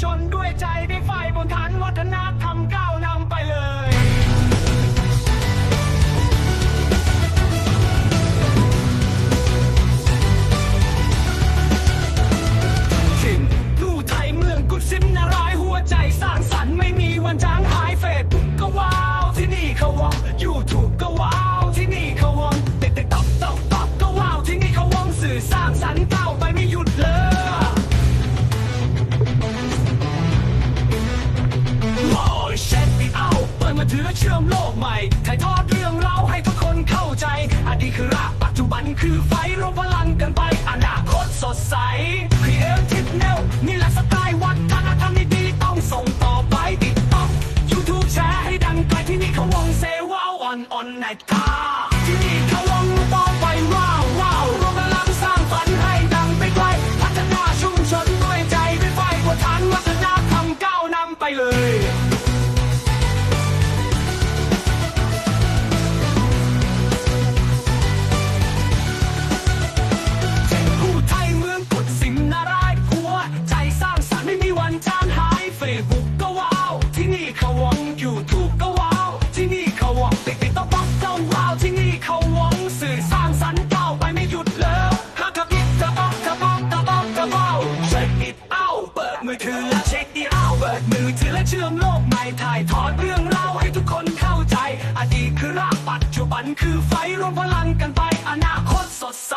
ชนด้วยใจือถือเชื่อมโลกใหม่ถ่ายทอดเรื่องเราให้ทุกคนเข้าใจ อดีตคือรากปัจจุบันคือไฟรวมพลังกันไป อนาคตสดใสครีเอทีฟเนลนี่แหละสไตล์วัฒนธรรมดีต้องส่งต่อไปติดต่องยูทูบแชร์ให้ดังไปที่นี่เขาวงเซว่าออนออนไนท์าที่นี่เขา และเชื่อมโลกใหม่ถ่ายทอดเรื่องราวให้ทุกคนเข้าใจ อดีตคือรากปัจจุบันคือไฟรวมพลังกันไป อนาคตสดใส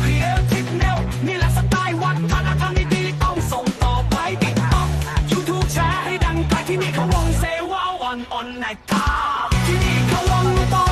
เพียงทิปเนลนี่แหละสไตล์วัฒนธรรมดีต้องส่งต่อไปติดต็อกยูทูบแชร์ให้ดังไปที่นี่เขาวงเซวาอ่อนออนในตาที่นี่เขาวงต่อ